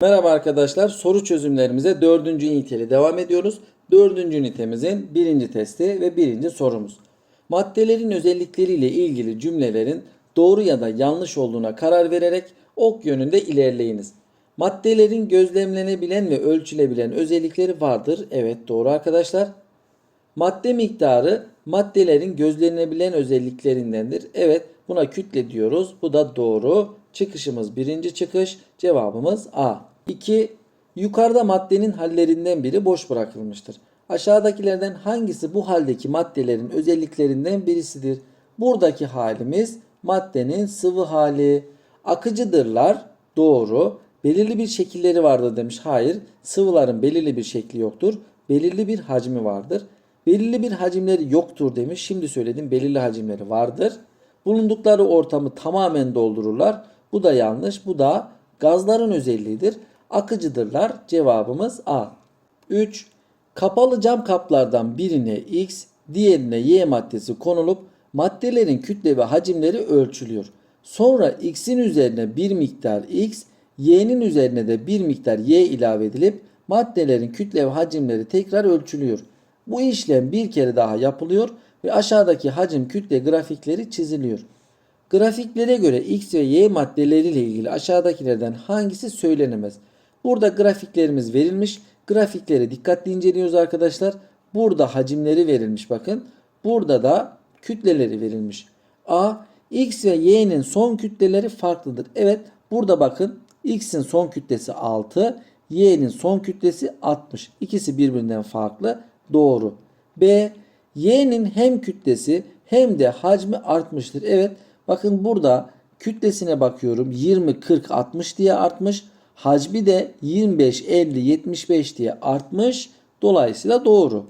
Merhaba arkadaşlar. Soru çözümlerimize dördüncü üniteyle devam ediyoruz. Dördüncü ünitemizin birinci testi ve birinci sorumuz. Maddelerin özellikleriyle ilgili cümlelerin doğru ya da yanlış olduğuna karar vererek ok yönünde ilerleyiniz. Maddelerin gözlemlenebilen ve ölçülebilen özellikleri vardır. Evet doğru arkadaşlar. Madde miktarı maddelerin gözlenebilen özelliklerindendir. Evet buna kütle diyoruz. Bu da doğru. Çıkışımız birinci çıkış. Cevabımız A. 2. Yukarıda maddenin hallerinden biri boş bırakılmıştır. Aşağıdakilerden hangisi bu haldeki maddelerin özelliklerinden birisidir? Buradaki halimiz maddenin sıvı hali. Akıcıdırlar. Doğru. Belirli bir şekilleri vardır demiş. Hayır. Sıvıların belirli bir şekli yoktur. Belirli bir hacmi vardır. Belirli bir hacimleri yoktur demiş. Şimdi söyledim belirli hacimleri vardır. Bulundukları ortamı tamamen doldururlar. Bu da yanlış. Bu da gazların özelliğidir. Akıcıdırlar. Cevabımız A. 3. Kapalı cam kaplardan birine X, diğerine Y maddesi konulup maddelerin kütle ve hacimleri ölçülüyor. Sonra X'in üzerine bir miktar X, Y'nin üzerine de bir miktar Y ilave edilip maddelerin kütle ve hacimleri tekrar ölçülüyor. Bu işlem bir kere daha yapılıyor ve aşağıdaki hacim kütle grafikleri çiziliyor. Grafiklere göre X ve Y maddeleriyle ilgili aşağıdakilerden hangisi söylenemez? Burada grafiklerimiz verilmiş. Grafikleri dikkatli inceliyoruz arkadaşlar. Burada hacimleri verilmiş bakın. Burada da kütleleri verilmiş. A, X ve Y'nin son kütleleri farklıdır. Evet burada bakın X'in son kütlesi 6, Y'nin son kütlesi 60. İkisi birbirinden farklı. Doğru. B, Y'nin hem kütlesi hem de hacmi artmıştır. Evet bakın burada kütlesine bakıyorum 20, 40, 60 diye artmış. Hacmi de 25, 50, 75 diye artmış. Dolayısıyla doğru.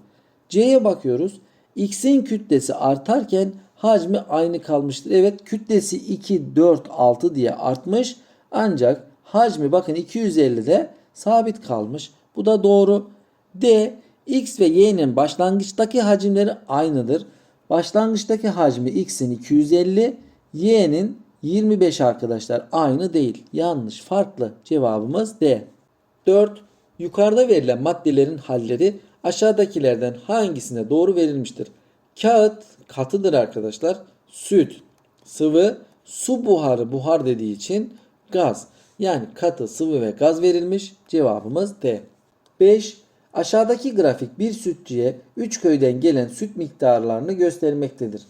C'ye bakıyoruz. X'in kütlesi artarken hacmi aynı kalmıştır. Evet kütlesi 2, 4, 6 diye artmış. Ancak hacmi bakın 250'de sabit kalmış. Bu da doğru. D X ve Y'nin başlangıçtaki hacimleri aynıdır. Başlangıçtaki hacmi X'in 250, Y'nin 25 arkadaşlar. Aynı değil. Yanlış. Farklı. Cevabımız D. 4. Yukarıda verilen maddelerin halleri aşağıdakilerden hangisine doğru verilmiştir? Kağıt katıdır arkadaşlar. Süt sıvı, su buharı buhar dediği için gaz. Yani katı, sıvı ve gaz verilmiş. Cevabımız D. 5. Aşağıdaki grafik bir sütçüye 3 köyden gelen süt miktarlarını göstermektedir.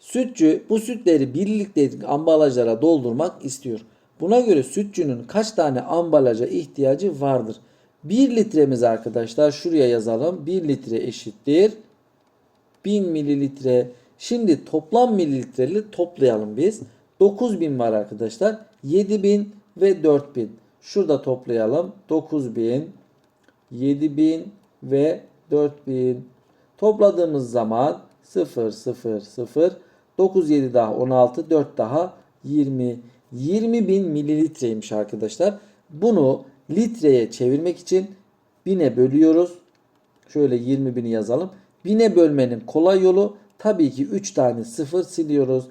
Sütçü bu sütleri birlikte ambalajlara doldurmak istiyor. Buna göre sütçünün kaç tane ambalaja ihtiyacı vardır? 1 litremiz arkadaşlar şuraya yazalım. 1 litre eşittir 1000 mililitre. Şimdi toplam mililitreli toplayalım biz. 9000 var arkadaşlar. 7000 ve 4000. Şurada toplayalım. 9000, 7000 ve 4000. Topladığımız zaman 0 0 0 9 7 daha 16 4 daha 20 20 bin mililitreymiş arkadaşlar. Bunu litreye çevirmek için 1000'e bölüyoruz. Şöyle 20 bini yazalım. 1000'e bölmenin kolay yolu tabii ki 3 tane sıfır siliyoruz.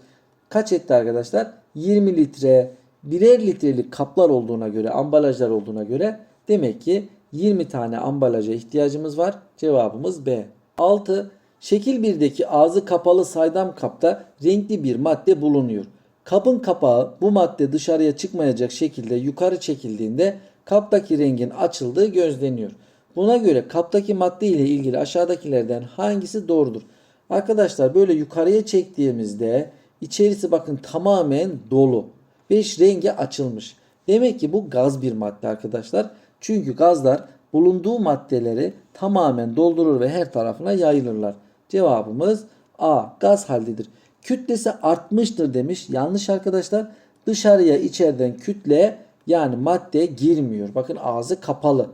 Kaç etti arkadaşlar? 20 litre. Birer litrelik kaplar olduğuna göre, ambalajlar olduğuna göre demek ki 20 tane ambalaja ihtiyacımız var. Cevabımız B. 6. Şekil 1'deki ağzı kapalı saydam kapta renkli bir madde bulunuyor. Kapın kapağı bu madde dışarıya çıkmayacak şekilde yukarı çekildiğinde kaptaki rengin açıldığı gözleniyor. Buna göre kaptaki madde ile ilgili aşağıdakilerden hangisi doğrudur? Arkadaşlar böyle yukarıya çektiğimizde içerisi bakın tamamen dolu. 5 rengi açılmış. Demek ki bu gaz bir madde arkadaşlar. Çünkü gazlar bulunduğu maddeleri tamamen doldurur ve her tarafına yayılırlar. Cevabımız A. Gaz haldedir. Kütlesi artmıştır demiş. Yanlış arkadaşlar. Dışarıya içeriden kütle yani madde girmiyor. Bakın ağzı kapalı.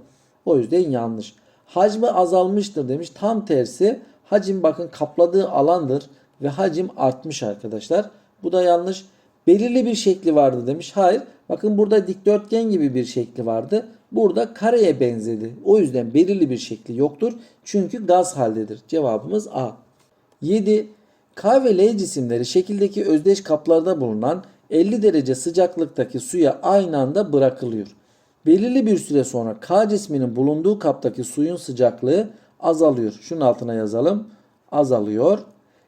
O yüzden yanlış. Hacmi azalmıştır demiş. Tam tersi hacim bakın kapladığı alandır ve hacim artmış arkadaşlar. Bu da yanlış. Belirli bir şekli vardı demiş. Hayır. Bakın burada dikdörtgen gibi bir şekli vardı. Burada kareye benzedi. O yüzden belirli bir şekli yoktur. Çünkü gaz haldedir. Cevabımız A. 7. K ve L cisimleri şekildeki özdeş kaplarda bulunan 50 derece sıcaklıktaki suya aynı anda bırakılıyor. Belirli bir süre sonra K cisminin bulunduğu kaptaki suyun sıcaklığı azalıyor. Şunun altına yazalım. Azalıyor.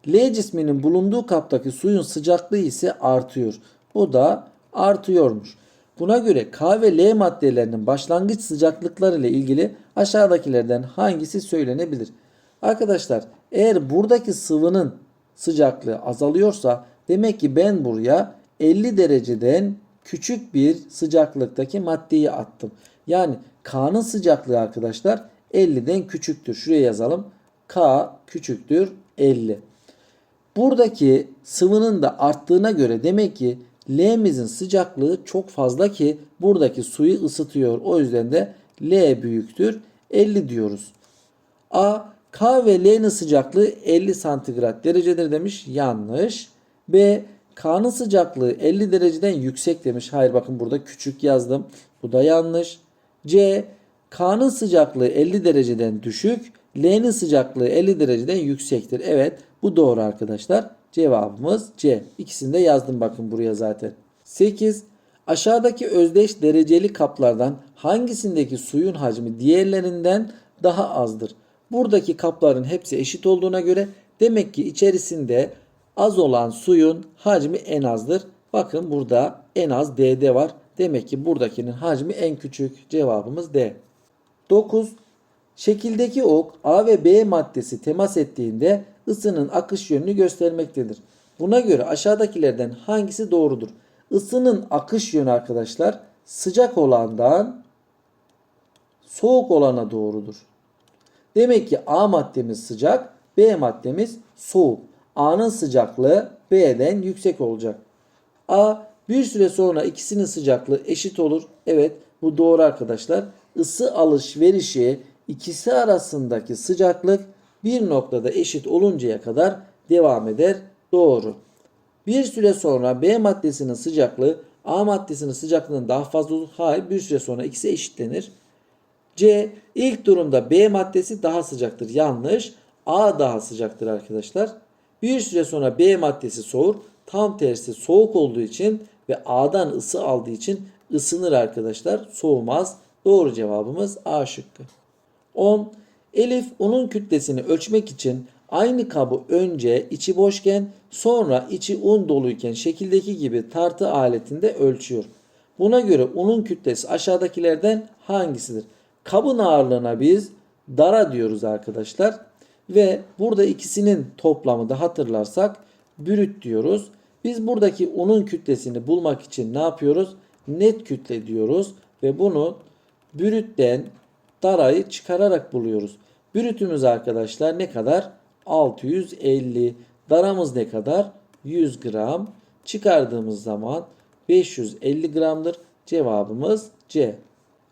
L cisminin bulunduğu kaptaki suyun sıcaklığı ise artıyor. Bu da artıyormuş. Buna göre K ve L maddelerinin başlangıç sıcaklıkları ile ilgili aşağıdakilerden hangisi söylenebilir? Arkadaşlar eğer buradaki sıvının sıcaklığı azalıyorsa demek ki ben buraya 50 dereceden küçük bir sıcaklıktaki maddeyi attım. Yani K'nın sıcaklığı arkadaşlar 50'den küçüktür. Şuraya yazalım. K küçüktür 50. Buradaki sıvının da arttığına göre demek ki L'mizin sıcaklığı çok fazla ki buradaki suyu ısıtıyor. O yüzden de L büyüktür 50 diyoruz. A K ve L'nin sıcaklığı 50 santigrat derecedir demiş. Yanlış. B K'nın sıcaklığı 50 dereceden yüksek demiş. Hayır bakın burada küçük yazdım. Bu da yanlış. C K'nın sıcaklığı 50 dereceden düşük. L'nin sıcaklığı 50 dereceden yüksektir. Evet bu doğru arkadaşlar. Cevabımız C. İkisini de yazdım bakın buraya zaten. 8. Aşağıdaki özdeş dereceli kaplardan hangisindeki suyun hacmi diğerlerinden daha azdır? Buradaki kapların hepsi eşit olduğuna göre demek ki içerisinde az olan suyun hacmi en azdır. Bakın burada en az D'de var. Demek ki buradakinin hacmi en küçük. Cevabımız D. 9. Şekildeki ok A ve B maddesi temas ettiğinde ısının akış yönünü göstermektedir. Buna göre aşağıdakilerden hangisi doğrudur? Isının akış yönü arkadaşlar sıcak olandan soğuk olana doğrudur. Demek ki A maddemiz sıcak, B maddemiz soğuk. A'nın sıcaklığı B'den yüksek olacak. A bir süre sonra ikisinin sıcaklığı eşit olur. Evet bu doğru arkadaşlar. Isı alışverişi ikisi arasındaki sıcaklık bir noktada eşit oluncaya kadar devam eder. Doğru. Bir süre sonra B maddesinin sıcaklığı A maddesinin sıcaklığından daha fazla olur. Hayır bir süre sonra ikisi eşitlenir. C ilk durumda B maddesi daha sıcaktır. Yanlış. A daha sıcaktır arkadaşlar. Bir süre sonra B maddesi soğur. Tam tersi soğuk olduğu için ve A'dan ısı aldığı için ısınır arkadaşlar. Soğumaz. Doğru cevabımız A şıkkı. 10. Elif unun kütlesini ölçmek için aynı kabı önce içi boşken sonra içi un doluyken şekildeki gibi tartı aletinde ölçüyor. Buna göre unun kütlesi aşağıdakilerden hangisidir? Kabın ağırlığına biz dara diyoruz arkadaşlar. Ve burada ikisinin toplamı da hatırlarsak brüt diyoruz. Biz buradaki unun kütlesini bulmak için ne yapıyoruz? Net kütle diyoruz ve bunu brütten darayı çıkararak buluyoruz. Brütümüz arkadaşlar ne kadar? 650. Daramız ne kadar? 100 gram. Çıkardığımız zaman 550 gramdır. Cevabımız C.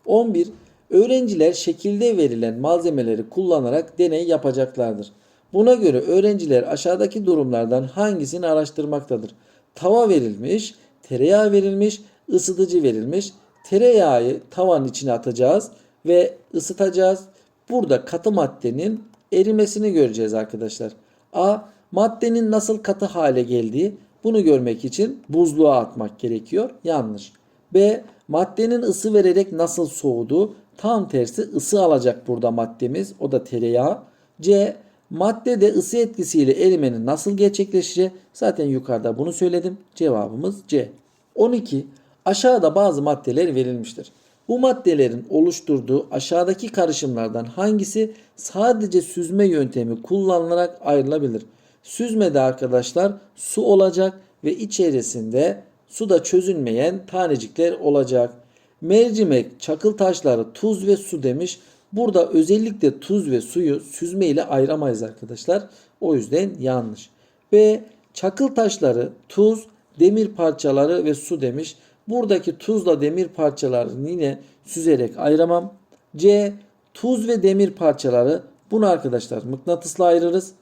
11. Öğrenciler şekilde verilen malzemeleri kullanarak deney yapacaklardır. Buna göre öğrenciler aşağıdaki durumlardan hangisini araştırmaktadır? Tava verilmiş, tereyağı verilmiş, ısıtıcı verilmiş. Tereyağı tavanın içine atacağız ve ısıtacağız. Burada katı maddenin erimesini göreceğiz arkadaşlar. A. Maddenin nasıl katı hale geldiği. Bunu görmek için buzluğa atmak gerekiyor. Yanlış. B. Maddenin ısı vererek nasıl soğuduğu. Tam tersi ısı alacak burada maddemiz. O da tereyağı. C. Maddede ısı etkisiyle erimenin nasıl gerçekleşeceği. Zaten yukarıda bunu söyledim. Cevabımız C. 12. Aşağıda bazı maddeler verilmiştir. Bu maddelerin oluşturduğu aşağıdaki karışımlardan hangisi sadece süzme yöntemi kullanılarak ayrılabilir? Süzmede arkadaşlar su olacak ve içerisinde suda çözünmeyen tanecikler olacak. Mercimek, çakıl taşları, tuz ve su demiş. Burada özellikle tuz ve suyu süzme ile ayıramayız arkadaşlar. O yüzden yanlış. B. Çakıl taşları, tuz, demir parçaları ve su demiş. Buradaki tuzla demir parçalarını yine süzerek ayıramam. C. Tuz ve demir parçaları. Bunu arkadaşlar mıknatısla ayırırız.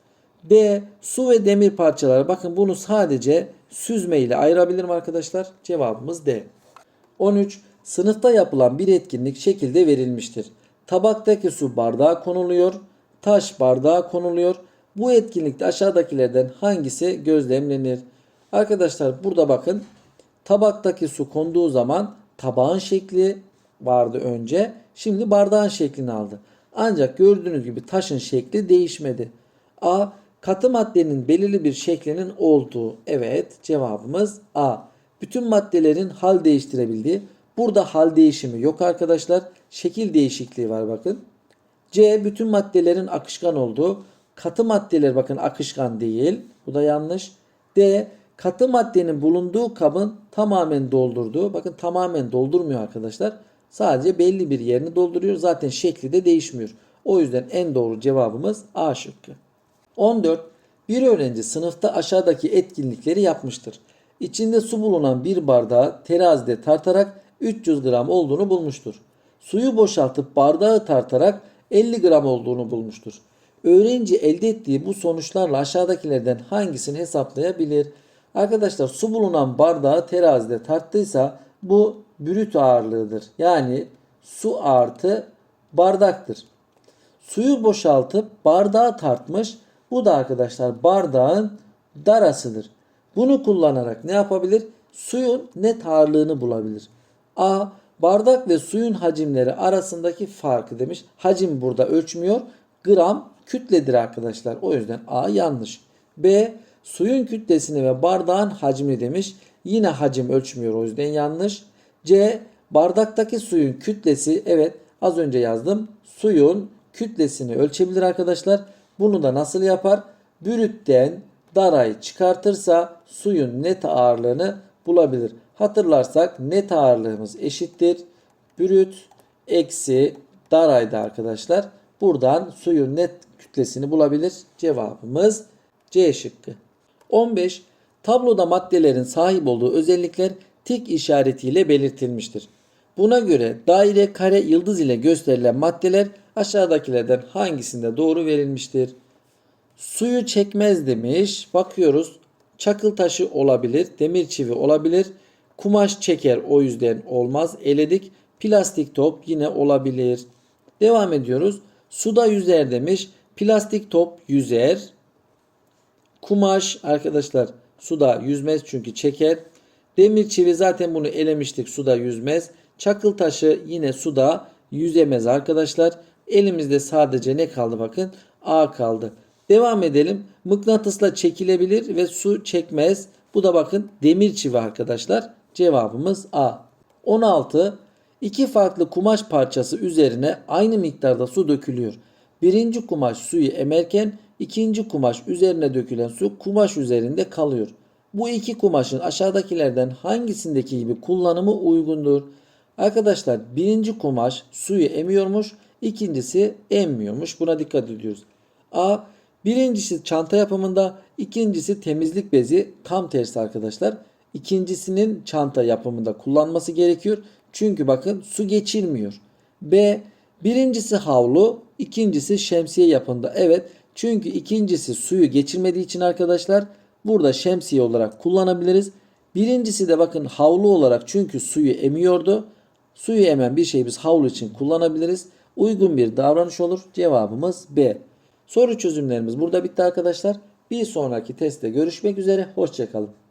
D. Su ve demir parçaları. Bakın bunu sadece süzme ile ayırabilirim arkadaşlar. Cevabımız D. 13. Sınıfta yapılan bir etkinlik şekilde verilmiştir. Tabaktaki su bardağa konuluyor. Taş bardağa konuluyor. Bu etkinlikte aşağıdakilerden hangisi gözlemlenir? Arkadaşlar burada bakın tabaktaki su konduğu zaman tabağın şekli vardı önce. Şimdi bardağın şeklini aldı. Ancak gördüğünüz gibi taşın şekli değişmedi. A. Katı maddenin belirli bir şeklinin olduğu. Evet cevabımız A. Bütün maddelerin hal değiştirebildiği. Burada hal değişimi yok arkadaşlar. Şekil değişikliği var bakın. C. Bütün maddelerin akışkan olduğu. Katı maddeler bakın akışkan değil. Bu da yanlış. D. Katı maddenin bulunduğu kabın tamamen doldurduğu. Bakın tamamen doldurmuyor arkadaşlar. Sadece belli bir yerini dolduruyor. Zaten şekli de değişmiyor. O yüzden en doğru cevabımız A şıkkı. 14. Bir öğrenci sınıfta aşağıdaki etkinlikleri yapmıştır. İçinde su bulunan bir bardağı terazide tartarak 300 gram olduğunu bulmuştur. Suyu boşaltıp bardağı tartarak 50 gram olduğunu bulmuştur. Öğrenci elde ettiği bu sonuçlarla aşağıdakilerden hangisini hesaplayabilir? Arkadaşlar su bulunan bardağı terazide tarttıysa bu brüt ağırlığıdır. Yani su artı bardaktır. Suyu boşaltıp bardağı tartmış. Bu da arkadaşlar bardağın darasıdır. Bunu kullanarak ne yapabilir? Suyun net ağırlığını bulabilir. A. Bardak ve suyun hacimleri arasındaki farkı demiş. Hacim burada ölçmüyor. Gram kütledir arkadaşlar. O yüzden A yanlış. B. Suyun kütlesini ve bardağın hacmini demiş. Yine hacim ölçmüyor o yüzden yanlış. C. Bardaktaki suyun kütlesi evet az önce yazdım. Suyun kütlesini ölçebilir arkadaşlar. Bunu da nasıl yapar? Brütten darayı çıkartırsa suyun net ağırlığını bulabilir. Hatırlarsak net ağırlığımız eşittir. Brüt eksi daraydı arkadaşlar. Buradan suyun net kütlesini bulabilir. Cevabımız C şıkkı. 15. Tabloda maddelerin sahip olduğu özellikler tik işaretiyle belirtilmiştir. Buna göre daire, kare, yıldız ile gösterilen maddeler aşağıdakilerden hangisinde doğru verilmiştir? Suyu çekmez demiş. Bakıyoruz. Çakıl taşı olabilir. Demir çivi olabilir. Kumaş çeker o yüzden olmaz. Eledik. Plastik top yine olabilir. Devam ediyoruz. Suda yüzer demiş. Plastik top yüzer. Kumaş arkadaşlar suda yüzmez çünkü çeker. Demir çivi zaten bunu elemiştik suda yüzmez. Çakıl taşı yine suda yüzemez arkadaşlar. Elimizde sadece ne kaldı bakın A kaldı. Devam edelim. Mıknatısla çekilebilir ve su çekmez. Bu da bakın demir çivi arkadaşlar. Cevabımız A. 16. İki farklı kumaş parçası üzerine aynı miktarda su dökülüyor. Birinci kumaş suyu emerken ikinci kumaş üzerine dökülen su kumaş üzerinde kalıyor. Bu iki kumaşın aşağıdakilerden hangisindeki gibi kullanımı uygundur? Arkadaşlar birinci kumaş suyu emiyormuş, ikincisi emmiyormuş. Buna dikkat ediyoruz. A. Birincisi çanta yapımında, ikincisi temizlik bezi. Tam tersi arkadaşlar. İkincisinin çanta yapımında kullanması gerekiyor. Çünkü bakın su geçirmiyor. B. Birincisi havlu, ikincisi şemsiye yapımında. Evet çünkü ikincisi suyu geçirmediği için arkadaşlar burada şemsiye olarak kullanabiliriz. Birincisi de bakın havlu olarak çünkü suyu emiyordu. Suyu emen bir şeyi biz havlu için kullanabiliriz. Uygun bir davranış olur. Cevabımız B. Soru çözümlerimiz burada bitti arkadaşlar. Bir sonraki testte görüşmek üzere. Hoşçakalın.